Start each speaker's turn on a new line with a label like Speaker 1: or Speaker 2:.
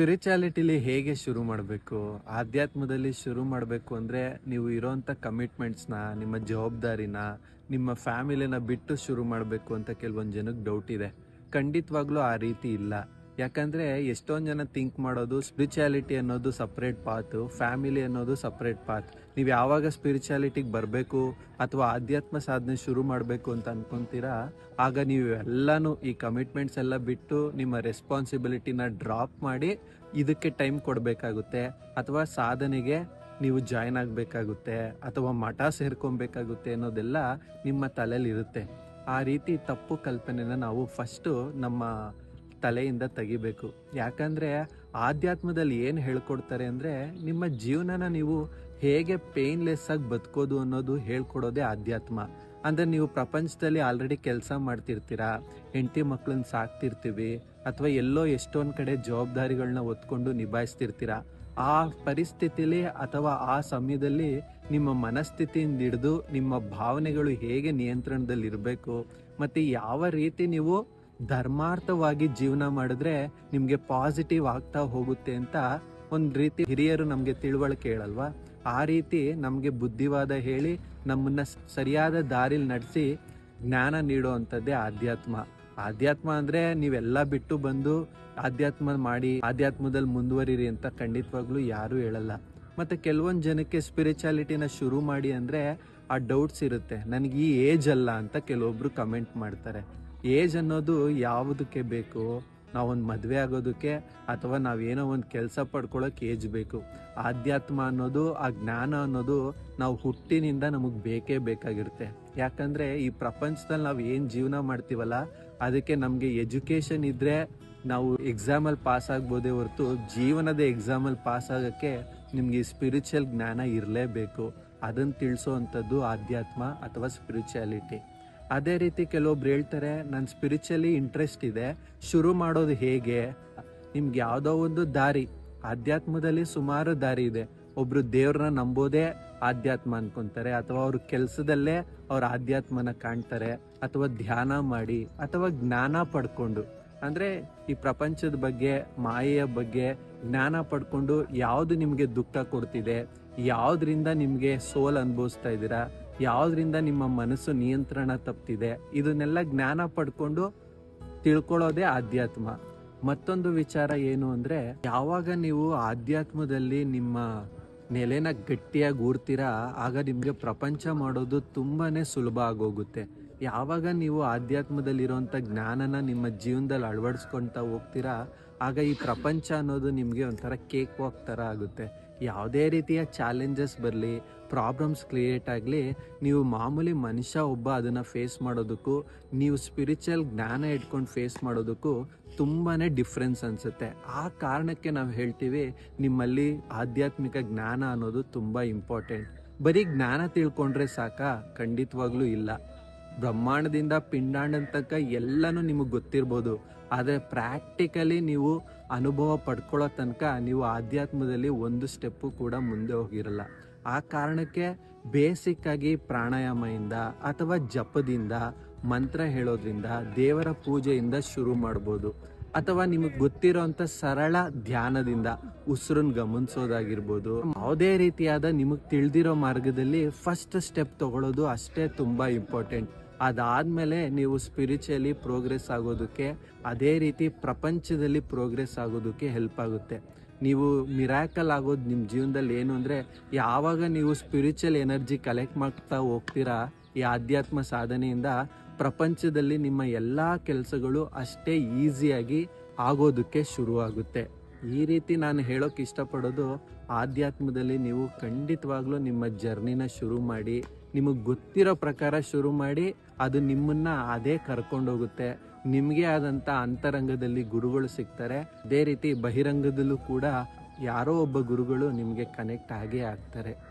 Speaker 1: ಸ್ಪಿರಿಚುಯಾಲಿಟಿಲಿ ಹೇಗೆ ಶುರು ಮಾಡಬೇಕು? ಆಧ್ಯಾತ್ಮದಲ್ಲಿ ಶುರು ಮಾಡಬೇಕು ಅಂದರೆ ನೀವು ಇರೋಂಥ ಕಮಿಟ್ಮೆಂಟ್ಸ್ನ ನಿಮ್ಮ ಜವಾಬ್ದಾರಿನ, ನಿಮ್ಮ ಫ್ಯಾಮಿಲಿನ ಬಿಟ್ಟು ಶುರು ಮಾಡಬೇಕು ಅಂತ ಕೆಲವೊಂದು ಜನಕ್ಕೆ ಡೌಟ್ ಇದೆ. ಖಂಡಿತವಾಗ್ಲೂ ಆ ರೀತಿ ಇಲ್ಲ. ಯಾಕಂದರೆ ಎಷ್ಟೊಂದು ಜನ ಥಿಂಕ್ ಮಾಡೋದು ಸ್ಪಿರಿಚುಯಾಲಿಟಿ ಅನ್ನೋದು ಸಪ್ರೇಟ್ ಪಾತ್ ಫ್ಯಾಮಿಲಿ ಅನ್ನೋದು ಸಪ್ರೇಟ್ ಪಾತ್ ನೀವು ಯಾವಾಗ ಸ್ಪಿರಿಚುಯಾಲಿಟಿಗೆ ಬರಬೇಕು ಅಥವಾ ಆಧ್ಯಾತ್ಮ ಸಾಧನೆ ಶುರು ಮಾಡಬೇಕು ಅಂತ ಅನ್ಕೊಂತೀರಾ, ಆಗ ನೀವು ಎಲ್ಲನೂ ಈ ಕಮಿಟ್ಮೆಂಟ್ಸ್ ಎಲ್ಲ ಬಿಟ್ಟು ನಿಮ್ಮ ರೆಸ್ಪಾನ್ಸಿಬಿಲಿಟಿನ ಡ್ರಾಪ್ ಮಾಡಿ ಇದಕ್ಕೆ ಟೈಮ್ ಕೊಡಬೇಕಾಗುತ್ತೆ. ಅಥವಾ ಸಾಧನೆಗೆ ನೀವು ಜಾಯ್ನ್ ಆಗಬೇಕಾಗುತ್ತೆ. ಅಥವಾ ಮಠ ಸೇರ್ಕೊಬೇಕಾಗುತ್ತೆ ಅನ್ನೋದೆಲ್ಲ ನಿಮ್ಮ ತಲೆಯಲ್ಲಿ ಇರುತ್ತೆ. ಆ ರೀತಿ ತಪ್ಪು ಕಲ್ಪನೆನ ನಾವು ಫಸ್ಟು ನಮ್ಮ ತಲೆಯಿಂದ ತೆಗಿಬೇಕು. ಯಾಕಂದರೆ ಆಧ್ಯಾತ್ಮದಲ್ಲಿ ಏನು ಹೇಳ್ಕೊಡ್ತಾರೆ ಅಂದರೆ ನಿಮ್ಮ ಜೀವನನ ನೀವು ಹೇಗೆ ಪೇನ್ಲೆಸ್ ಆಗಿ ಬದುಕೋದು ಅನ್ನೋದು ಹೇಳ್ಕೊಡೋದೇ ಆಧ್ಯಾತ್ಮ. ಅಂದರೆ ನೀವು ಪ್ರಪಂಚದಲ್ಲಿ ಆಲ್ರೆಡಿ ಕೆಲಸ ಮಾಡ್ತಿರ್ತೀರಾ, ಹೆಂಡತಿ ಮಕ್ಕಳನ್ನ ಸಾಕ್ತಿರ್ತೀವಿ, ಅಥವಾ ಎಲ್ಲೋ ಎಷ್ಟೊಂದು ಕಡೆ ಜವಾಬ್ದಾರಿಗಳನ್ನ ಒತ್ಕೊಂಡು ನಿಭಾಯಿಸ್ತಿರ್ತೀರಾ, ಆ ಪರಿಸ್ಥಿತಿಲಿ ಅಥವಾ ಆ ಸಮಯದಲ್ಲಿ ನಿಮ್ಮ ಮನಸ್ಥಿತಿಯಿಂದ ಹಿಡಿದು ನಿಮ್ಮ ಭಾವನೆಗಳು ಹೇಗೆ ನಿಯಂತ್ರಣದಲ್ಲಿ ಇರಬೇಕು ಮತ್ತು ಯಾವ ರೀತಿ ನೀವು ಧರ್ಮಾರ್ಥವಾಗಿ ಜೀವನ ಮಾಡಿದ್ರೆ ನಿಮಗೆ ಪಾಸಿಟಿವ್ ಆಗ್ತಾ ಹೋಗುತ್ತೆ ಅಂತ ಒಂದು ರೀತಿ ಹಿರಿಯರು ನಮಗೆ ತಿಳುವಳಿಕೆ ಹೇಳಲ್ವಾ? ಆ ರೀತಿ ನಮಗೆ ಬುದ್ಧಿವಾದ ಹೇಳಿ ನಮ್ಮನ್ನ ಸರಿಯಾದ ದಾರಿಲಿ ನಡೆಸಿ ಜ್ಞಾನ ನೀಡುವಂಥದ್ದೇ ಆಧ್ಯಾತ್ಮ. ಆಧ್ಯಾತ್ಮ ಅಂದ್ರೆ ನೀವೆಲ್ಲ ಬಿಟ್ಟು ಬಂದು ಆಧ್ಯಾತ್ಮ ಮಾಡಿ ಆಧ್ಯಾತ್ಮದಲ್ಲಿ ಮುಂದುವರಿರಿ ಅಂತ ಖಂಡಿತವಾಗ್ಲೂ ಯಾರು ಹೇಳಲ್ಲ. ಮತ್ತೆ ಕೆಲವೊಂದು ಜನಕ್ಕೆ ಸ್ಪಿರಿಚುಯಾಲಿಟಿನ ಶುರು ಮಾಡಿ ಅಂದ್ರೆ ಆ ಡೌಟ್ಸ್ ಇರುತ್ತೆ. ನನಗೆ ಈ ಏಜ್ ಅಲ್ಲ ಅಂತ ಕೆಲವೊಬ್ರು ಕಮೆಂಟ್ ಮಾಡ್ತಾರೆ. ಏಜ್ ಅನ್ನೋದು ಯಾವುದಕ್ಕೆ ಬೇಕು ನಾವೊಂದು ಮದುವೆ ಆಗೋದಕ್ಕೆ ಅಥವಾ ನಾವೇನೋ ಒಂದು ಕೆಲಸ ಪಡ್ಕೊಳ್ಳೋಕೆ ಏಜ್ ಬೇಕು. ಆಧ್ಯಾತ್ಮ ಅನ್ನೋದು, ಆ ಜ್ಞಾನ ಅನ್ನೋದು ನಾವು ಹುಟ್ಟಿನಿಂದ ನಮಗೆ ಬೇಕೇ ಬೇಕಾಗಿರುತ್ತೆ. ಯಾಕಂದರೆ ಈ ಪ್ರಪಂಚದಲ್ಲಿ ನಾವು ಏನು ಜೀವನ ಮಾಡ್ತೀವಲ್ಲ, ಅದಕ್ಕೆ ನಮಗೆ ಎಜುಕೇಷನ್ ಇದ್ದರೆ ನಾವು ಎಕ್ಸಾಮಲ್ಲಿ ಪಾಸ್ ಆಗ್ಬೋದೇ ಹೊರತು ಜೀವನದ ಎಕ್ಸಾಮಲ್ಲಿ ಪಾಸ್ ಆಗೋಕ್ಕೆ ನಿಮಗೆ ಸ್ಪಿರಿಚುವಲ್ ಜ್ಞಾನ ಇರಲೇಬೇಕು. ಅದನ್ನು ತಿಳಿಸೋ ಆಧ್ಯಾತ್ಮ ಅಥವಾ ಸ್ಪಿರಿಚುಯಾಲಿಟಿ ಅದೇ ರೀತಿ ಕೆಲವೊಬ್ರು ಹೇಳ್ತಾರೆ ನನ್ನ ಸ್ಪಿರಿಚುಲಿ ಇಂಟ್ರೆಸ್ಟ್ ಇದೆ. ಶುರು ಮಾಡೋದು ಹೇಗೆ? ನಿಮ್ಗೆ ಯಾವುದೋ ಒಂದು ದಾರಿ. ಆಧ್ಯಾತ್ಮದಲ್ಲಿ ಸುಮಾರು ದಾರಿ ಇದೆ. ಒಬ್ರು ದೇವ್ರನ್ನ ನಂಬೋದೇ ಆಧ್ಯಾತ್ಮ ಅನ್ಕೊಂತಾರೆ, ಅಥವಾ ಅವ್ರ ಕೆಲಸದಲ್ಲೇ ಅವ್ರ ಆಧ್ಯಾತ್ಮನ ಕಾಣ್ತಾರೆ, ಅಥವಾ ಧ್ಯಾನ ಮಾಡಿ, ಅಥವಾ ಜ್ಞಾನ ಪಡ್ಕೊಂಡು. ಅಂದ್ರೆ ಈ ಪ್ರಪಂಚದ ಬಗ್ಗೆ, ಮಾಯೆಯ ಬಗ್ಗೆ ಜ್ಞಾನ ಪಡ್ಕೊಂಡು ಯಾವುದು ನಿಮಗೆ ದುಃಖ ಕೊಡ್ತಿದೆ, ಯಾವ್ದ್ರಿಂದ ನಿಮಗೆ ಸೋಲ್ ಅನುಭವಿಸ್ತಾ ಇದ್ದೀರಾ ಯಾವ್ದ್ರಿಂದ ನಿಮ್ಮ ಮನಸ್ಸು ನಿಯಂತ್ರಣ ತಪ್ತಿದೆ, ಇದನ್ನೆಲ್ಲ ಜ್ಞಾನ ಪಡ್ಕೊಂಡು ತಿಳ್ಕೊಳ್ಳೋದೇ ಆಧ್ಯಾತ್ಮ. ಮತ್ತೊಂದು ವಿಚಾರ ಏನು ಅಂದರೆ, ಯಾವಾಗ ನೀವು ಆಧ್ಯಾತ್ಮದಲ್ಲಿ ನಿಮ್ಮ ನೆಲೆನ ಗಟ್ಟಿಯಾಗಿ ಊರ್ತೀರಾ, ಆಗ ನಿಮಗೆ ಪ್ರಪಂಚ ಮಾಡೋದು ತುಂಬಾ ಸುಲಭ ಆಗೋಗುತ್ತೆ. ಯಾವಾಗ ನೀವು ಆಧ್ಯಾತ್ಮದಲ್ಲಿರುವಂಥ ಜ್ಞಾನನ ನಿಮ್ಮ ಜೀವನದಲ್ಲಿ ಅಳವಡಿಸ್ಕೊಳ್ತಾ ಹೋಗ್ತೀರಾ, ಆಗ ಈ ಪ್ರಪಂಚ ಅನ್ನೋದು ನಿಮಗೆ ಒಂಥರ ಕೇಕ್ ವಾಕ್ ಥರ ಆಗುತ್ತೆ. ಯಾವುದೇ ರೀತಿಯ ಚಾಲೆಂಜಸ್ ಬರಲಿ ಪ್ರಾಬ್ಲಮ್ಸ್ ಕ್ರಿಯೇಟ್ ಆಗಲಿ, ನೀವು ಮಾಮೂಲಿ ಮನುಷ್ಯ ಒಬ್ಬ ಅದನ್ನು ಫೇಸ್ ಮಾಡೋದಕ್ಕೂ, ನೀವು ಸ್ಪಿರಿಚುವಲ್ ಜ್ಞಾನ ಇಟ್ಕೊಂಡು ಫೇಸ್ ಮಾಡೋದಕ್ಕೂ ತುಂಬಾ ಡಿಫ್ರೆನ್ಸ್ ಅನಿಸುತ್ತೆ. ಆ ಕಾರಣಕ್ಕೆ ನಾವು ಹೇಳ್ತೀವಿ, ನಿಮ್ಮಲ್ಲಿ ಆಧ್ಯಾತ್ಮಿಕ ಜ್ಞಾನ ಅನ್ನೋದು ತುಂಬ ಇಂಪಾರ್ಟೆಂಟ್ ಬರೀ ಜ್ಞಾನ ತಿಳ್ಕೊಂಡ್ರೆ ಸಾಕ? ಖಂಡಿತವಾಗ್ಲೂ ಇಲ್ಲ. ಬ್ರಹ್ಮಾಂಡದಿಂದ ಪಿಂಡಾಂಡ ತನಕ ಎಲ್ಲನೂ ನಿಮಗೆ ಗೊತ್ತಿರ್ಬೋದು. ಆದರೆ ಪ್ರಾಕ್ಟಿಕಲಿ ನೀವು ಅನುಭವ ಪಡ್ಕೊಳ್ಳೋ ತನಕ ನೀವು ಆಧ್ಯಾತ್ಮದಲ್ಲಿ ಒಂದು ಸ್ಟೆಪ್ಪು ಕೂಡ ಮುಂದೆ ಹೋಗಿರಲ್ಲ. ಆ ಕಾರಣಕ್ಕೆ ಬೇಸಿಕ್ ಆಗಿ ಪ್ರಾಣಾಯಾಮದಿಂದ ಅಥವಾ ಜಪದಿಂದ, ಮಂತ್ರ ಹೇಳೋದ್ರಿಂದ, ದೇವರ ಪೂಜೆಯಿಂದ ಶುರು ಮಾಡ್ಬೋದು. ಅಥವಾ ನಿಮಗೆ ಗೊತ್ತಿರೋಂಥ ಸರಳ ಧ್ಯಾನದಿಂದ ಉಸಿರನ್ನ ಗಮನಿಸೋದಾಗಿರ್ಬೋದು. ಯಾವುದೇ ರೀತಿಯಾದ ನಿಮಗೆ ತಿಳಿದಿರೋ ಮಾರ್ಗದಲ್ಲಿ ಫಸ್ಟ್ ಸ್ಟೆಪ್ ತಗೊಳ್ಳೋದು ಅಷ್ಟೇ ತುಂಬ ಇಂಪಾರ್ಟೆಂಟ್ ಅದಾದಮೇಲೆ ನೀವು ಸ್ಪಿರಿಚುವಲಿ ಪ್ರೋಗ್ರೆಸ್ ಆಗೋದಕ್ಕೆ, ಅದೇ ರೀತಿ ಪ್ರಪಂಚದಲ್ಲಿ ಪ್ರೋಗ್ರೆಸ್ ಆಗೋದಕ್ಕೆ ಹೆಲ್ಪ್ ಆಗುತ್ತೆ. ನೀವು ಮಿರಾಕಲ್ ಆಗೋದು ನಿಮ್ಮ ಜೀವನದಲ್ಲಿ ಏನು ಅಂದರೆ, ಯಾವಾಗ ನೀವು ಸ್ಪಿರಿಚುವಲ್ ಎನರ್ಜಿ ಕಲೆಕ್ಟ್ ಮಾಡ್ತಾ ಹೋಗ್ತೀರಾ ಈ ಆಧ್ಯಾತ್ಮ ಸಾಧನೆಯಿಂದ, ಪ್ರಪಂಚದಲ್ಲಿ ನಿಮ್ಮ ಎಲ್ಲ ಕೆಲಸಗಳು ಅಷ್ಟೇ ಈಸಿಯಾಗಿ ಆಗೋದಕ್ಕೆ ಶುರುವಾಗುತ್ತೆ. ಈ ರೀತಿ ನಾನು ಹೇಳೋಕೆ ಇಷ್ಟಪಡೋದು ಆಧ್ಯಾತ್ಮದಲ್ಲಿ ನೀವು ಖಂಡಿತವಾಗ್ಲೂ ನಿಮ್ಮ ಜರ್ನಿನ ಶುರು ಮಾಡಿ, ನಿಮಗೆ ಗೊತ್ತಿರೋ ಪ್ರಕಾರ ಶುರು ಮಾಡಿ, ಅದು ನಿಮ್ಮನ್ನ ಅದೇ ಕರ್ಕೊಂಡೋಗುತ್ತೆ ನಿಮಗೆ ಆದಂಥ ಅಂತರಂಗದಲ್ಲಿ ಗುರುಗಳು ಸಿಗ್ತಾರೆ. ಅದೇ ರೀತಿ ಬಹಿರಂಗದಲ್ಲೂ ಕೂಡ ಯಾರೋ ಒಬ್ಬ ಗುರುಗಳು ನಿಮಗೆ ಕನೆಕ್ಟ್ ಆಗೇ ಆಗ್ತಾರೆ.